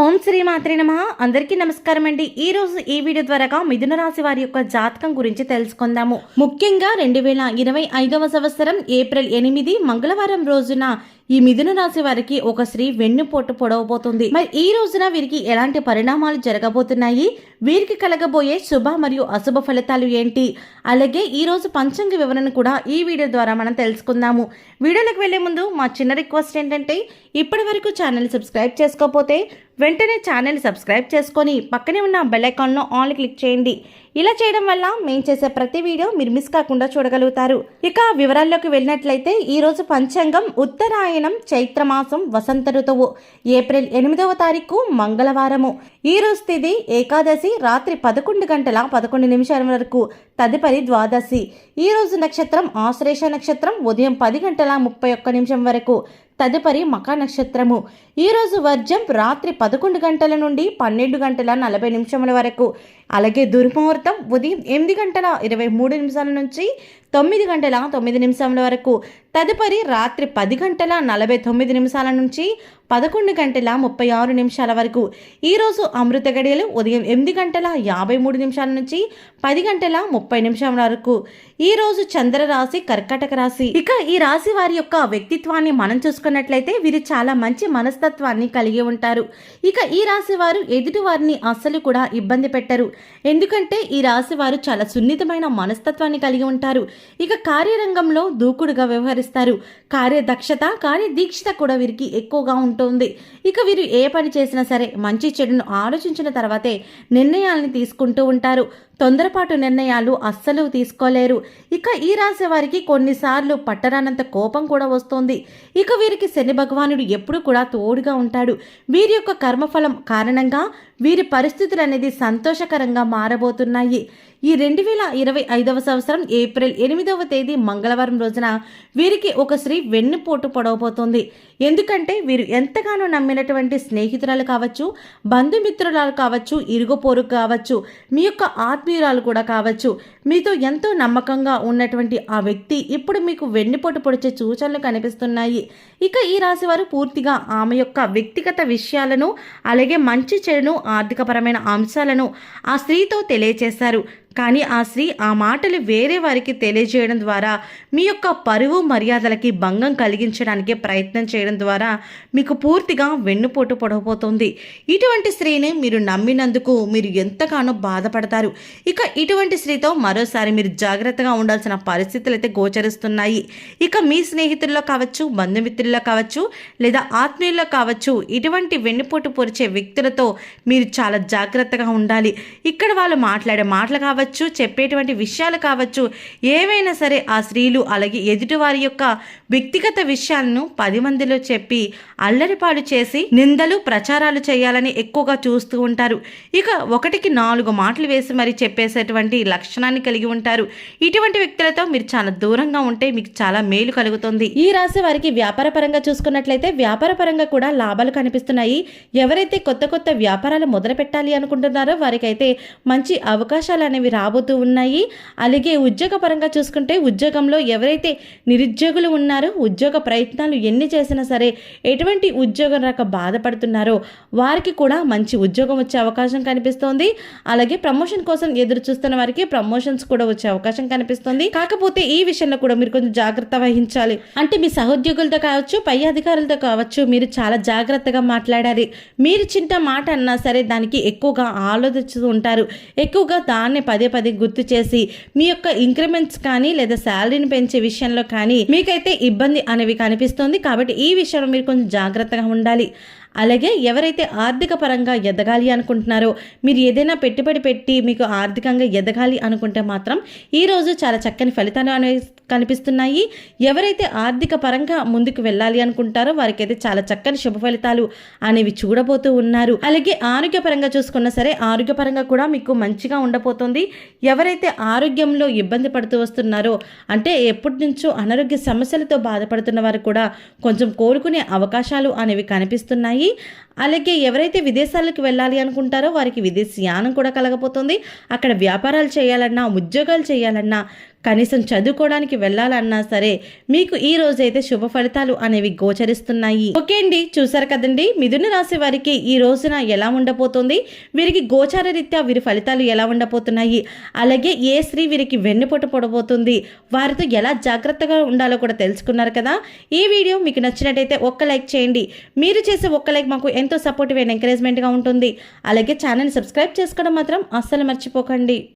ఓం శ్రీ మాత్రే నమ. అందరికీ నమస్కారం అండి. ఈ రోజు ఈ వీడియో ద్వారా మిథున రాశి వారి యొక్క జాతకం గురించి తెలుసుకుందాము. ముఖ్యంగా రెండు వేల ఇరవై ఐదవ సంవత్సరం ఏప్రిల్ ఎనిమిది మంగళవారం రోజున ఈ మిథున రాశి వారికి ఒక స్త్రీ వెన్నుపోటు పొడవబోతుంది. మరి ఈ రోజున వీరికి ఎలాంటి పరిణామాలు జరగబోతున్నాయి? వీరికి కలగబోయే శుభ మరియు అశుభ ఫలితాలు ఏంటి? అలాగే ఈ రోజు పంచాంగ వివరణ కూడా ఈ వీడియో ద్వారా మనం తెలుసుకుందాము. వీడియోలకు వెళ్ళే ముందు మా చిన్న రిక్వెస్ట్ ఏంటంటే ఇప్పటి వరకు ఛానల్ సబ్స్క్రైబ్ చేసుకోకపోతే వెంటనే ఛానల్ సబ్స్క్రైబ్ చేసుకొని పక్కనే ఉన్న బెల్ ఐకాన్లో ఆల్ క్లిక్ చేయండి. ఇలా చేయడం వల్ల మేము చేసే ప్రతి వీడియో మీరు మిస్ కాకుండా చూడగలుగుతారు. ఇక వివరాల్లోకి వెళ్ళినట్లయితే ఈరోజు పంచాంగం ఉత్తరాయణం చైత్రమాసం వసంత ఋతువు ఏప్రిల్ ఎనిమిదవ తారీఖు మంగళవారము. ఈ రోజు తిది ఏకాదశి రాత్రి పదకొండు గంటల పదకొండు నిమిషాల వరకు తదుపరి ద్వాదశి. ఈ రోజు నక్షత్రం ఆశ్లేష నక్షత్రం ఉదయం పది గంటల ముప్పై ఒక్క నిమిషం వరకు తదుపరి మక నక్షత్రము. ఈరోజు వర్జం రాత్రి పదకొండు గంటల నుండి పన్నెండు గంటల నలభై నిమిషముల వరకు. అలాగే దుర్ముహూర్తం ఉదయం ఎనిమిది గంటల ఇరవై మూడు నిమిషాల నుంచి తొమ్మిది గంటల తొమ్మిది నిమిషాల వరకు. తదుపరి రాత్రి పది గంటల నలభై తొమ్మిది నిమిషాల నుంచి పదకొండు గంటల ముప్పై ఆరు నిమిషాల వరకు. ఈరోజు అమృత గడియలు ఉదయం ఎనిమిది గంటల యాభై మూడు నిమిషాల నుంచి పది గంటల ముప్పై నిమిషాల వరకు. ఈరోజు చంద్ర రాశి కర్కటక రాశి. ఇక ఈ రాశి వారి యొక్క వ్యక్తిత్వాన్ని మనం చూసుకున్నట్లయితే వీరు చాలా మంచి మనస్తత్వాన్ని కలిగి ఉంటారు. ఇక ఈ రాశి వారు ఎదుటి వారిని అస్సలు కూడా ఇబ్బంది పెట్టరు. ఎందుకంటే ఈ రాశి వారు చాలా సున్నితమైన మనస్తత్వాన్ని కలిగి ఉంటారు. ఇక కార్యరంగంలో దూకుడుగా వ్యవహరిస్తారు. కార్యదక్షత కార్యదీక్షత కూడా వీరికి ఎక్కువగా ఉంటుంది. ఇక వీరు ఏ పని చేసినా సరే మంచి చెడును ఆలోచించిన తర్వాతే నిర్ణయాల్ని తీసుకుంటూ ఉంటారు. తొందరపాటు నిర్ణయాలు అస్సలు తీసుకోలేరు. ఇక ఈ రాశి వారికి కొన్నిసార్లు పట్టరానంత కోపం కూడా వస్తుంది. ఇక వీరికి శని భగవానుడు ఎప్పుడు కూడా తోడుగా ఉంటాడు. వీరి యొక్క కర్మఫలం కారణంగా వీరి పరిస్థితులు అనేది సంతోషకరంగా మారబోతున్నాయి. ఈ రెండు వేల ఇరవై ఐదవ సంవత్సరం ఏప్రిల్ ఎనిమిదవ తేదీ మంగళవారం రోజున వీరికి ఒక స్త్రీ వెన్నుపోటు పొడవబోతోంది. ఎందుకంటే వీరు ఎంతగానో నమ్మినటువంటి స్నేహితురాలు కావచ్చు బంధుమిత్రురాలు కావచ్చు ఇరుగు కావచ్చు మీ యొక్క ఆత్మీయురాలు కూడా కావచ్చు. మీతో ఎంతో నమ్మకంగా ఉన్నటువంటి ఆ వ్యక్తి ఇప్పుడు మీకు వెన్నుపోటు పొడిచే సూచనలు కనిపిస్తున్నాయి. ఇక ఈ రాశి వారు పూర్తిగా ఆమె యొక్క వ్యక్తిగత విషయాలను అలాగే మంచి చెడును ఆర్థికపరమైన అంశాలను ఆ స్త్రీతో తెలియచేశారు. కానీ ఆ స్త్రీ ఆ మాటలు వేరే వారికి తెలియజేయడం ద్వారా మీ యొక్క పరువు మర్యాదలకి భంగం కలిగించడానికి ప్రయత్నం చేయడం ద్వారా మీకు పూర్తిగా వెన్నుపోటు పొడవబోతోంది. ఇటువంటి స్త్రీని మీరు నమ్మినందుకు మీరు ఎంతగానో బాధపడతారు. ఇక ఇటువంటి స్త్రీతో మరోసారి మీరు జాగ్రత్తగా ఉండాల్సిన పరిస్థితులు అయితే గోచరిస్తున్నాయి. ఇక మీ స్నేహితుల్లో కావచ్చు బంధుమిత్రుల్లో కావచ్చు లేదా ఆత్మీయుల్లో కావచ్చు ఇటువంటి వెన్నుపోటు పొరిచే వ్యక్తులతో మీరు చాలా జాగ్రత్తగా ఉండాలి. ఇక్కడ వాళ్ళు మాట్లాడే మాటలు కావచ్చు కావచ్చు చెప్పేటువంటి విషయాలు కావచ్చు ఏవైనా సరే ఆ స్త్రీలు అలాగే ఎదుటివారి యొక్క వ్యక్తిగత విషయాలను పది మందిలో చెప్పి అల్లరిపాడు చేసి నిందలు ప్రచారాలు చేయాలని ఎక్కువగా చూస్తూ ఉంటారు. ఇక ఒకటికి నాలుగు మాటలు వేసి మరి చెప్పేసేటువంటి లక్షణాన్ని కలిగి ఉంటారు. ఇటువంటి వ్యక్తులతో మీరు చాలా దూరంగా ఉంటే మీకు చాలా మేలు కలుగుతుంది. ఈ రాశి వారికి వ్యాపార పరంగా చూసుకున్నట్లయితే వ్యాపార పరంగా కూడా లాభాలు కనిపిస్తున్నాయి. ఎవరైతే కొత్త కొత్త వ్యాపారాలు మొదలు పెట్టాలి అనుకుంటున్నారో వారికైతే మంచి అవకాశాలు అనేవి రాబోతూ ఉన్నాయి. అలాగే ఉద్యోగ పరంగా చూసుకుంటే ఉద్యోగంలో ఎవరైతే నిరుద్యోగులు ఉన్నారో ఉద్యోగ ప్రయత్నాలు ఎన్ని చేసినా సరే ఎటువంటి ఉద్యోగం రాక బాధపడుతున్నారో వారికి కూడా మంచి ఉద్యోగం వచ్చే అవకాశం కనిపిస్తోంది. అలాగే ప్రమోషన్ కోసం ఎదురు చూస్తున్న వారికి ప్రమోషన్స్ కూడా వచ్చే అవకాశం కనిపిస్తుంది. కాకపోతే ఈ విషయంలో కూడా మీరు కొంచెం జాగ్రత్త వహించాలి. అంటే మీ సహోద్యోగులతో కావచ్చు పై అధికారులతో కావచ్చు మీరు చాలా జాగ్రత్తగా మాట్లాడాలి. మీరు చిన్న మాట అన్నా సరే దానికి ఎక్కువగా ఆలోచిస్తూ ఉంటారు. ఎక్కువగా దాన్ని పదే పదే గుర్తు చేసి మీ యొక్క ఇంక్రిమెంట్స్ కానీ లేదా శాలరీని పెంచే విషయంలో కానీ మీకైతే ఇబ్బంది అనేవి కనిపిస్తుంది. కాబట్టి ఈ విషయంలో మీరు కొంచెం జాగ్రత్తగా ఉండాలి. అలాగే ఎవరైతే ఆర్థిక పరంగా ఎదగాలి అనుకుంటున్నారో మీరు ఏదైనా పెట్టుబడి పెట్టి మీకు ఆర్థికంగా ఎదగాలి అనుకుంటే మాత్రం ఈరోజు చాలా చక్కని ఫలితాలు అనేవి కనిపిస్తున్నాయి. ఎవరైతే ఆర్థిక పరంగా ముందుకు వెళ్ళాలి అనుకుంటారో వారికైతే చాలా చక్కని శుభ ఫలితాలు అనేవి చూడబోతూ ఉన్నారు. అలాగే ఆరోగ్యపరంగా చూసుకున్నా సరే ఆరోగ్యపరంగా కూడా మీకు మంచిగా ఉండబోతుంది. ఎవరైతే ఆరోగ్యంలో ఇబ్బంది పడుతూ వస్తున్నారో అంటే ఎప్పటి నుంచో అనారోగ్య సమస్యలతో బాధపడుతున్న వారు కూడా కొంచెం కోలుకునే అవకాశాలు అనేవి కనిపిస్తున్నాయి. అలాగే ఎవరైతే విదేశాలకు వెళ్ళాలి అనుకుంటారో వారికి విదేశీ యానం కూడా కలగపోతుంది అక్కడ వ్యాపారాలు చేయాలన్నా ఉద్యోగాలు చేయాలన్నా కనీసం చదువుకోవడానికి వెళ్ళాలన్నా సరే మీకు ఈ రోజైతే శుభ ఫలితాలు అనేవి గోచరిస్తున్నాయి. ఓకే అండి చూసారు కదండి? మిథున రాశి వారికి ఈ రోజున ఎలా ఉండబోతుంది? వీరికి గోచార రీత్యా వీరి ఫలితాలు ఎలా ఉండబోతున్నాయి? అలాగే ఏ స్త్రీ వీరికి వెన్నుపోటు పడబోతుంది? వారితో ఎలా జాగ్రత్తగా ఉండాలో కూడా తెలుసుకున్నారు కదా? ఈ వీడియో మీకు నచ్చినట్టయితే ఒక్క లైక్ చేయండి. మీరు చేసే ఒక్క లైక్ మాకు ఎంతో సపోర్టివ్ అండ్ ఎంకరేజ్మెంట్గా ఉంటుంది. అలాగే ఛానల్ సబ్స్క్రైబ్ చేసుకోవడం మాత్రం అస్సలు మర్చిపోకండి.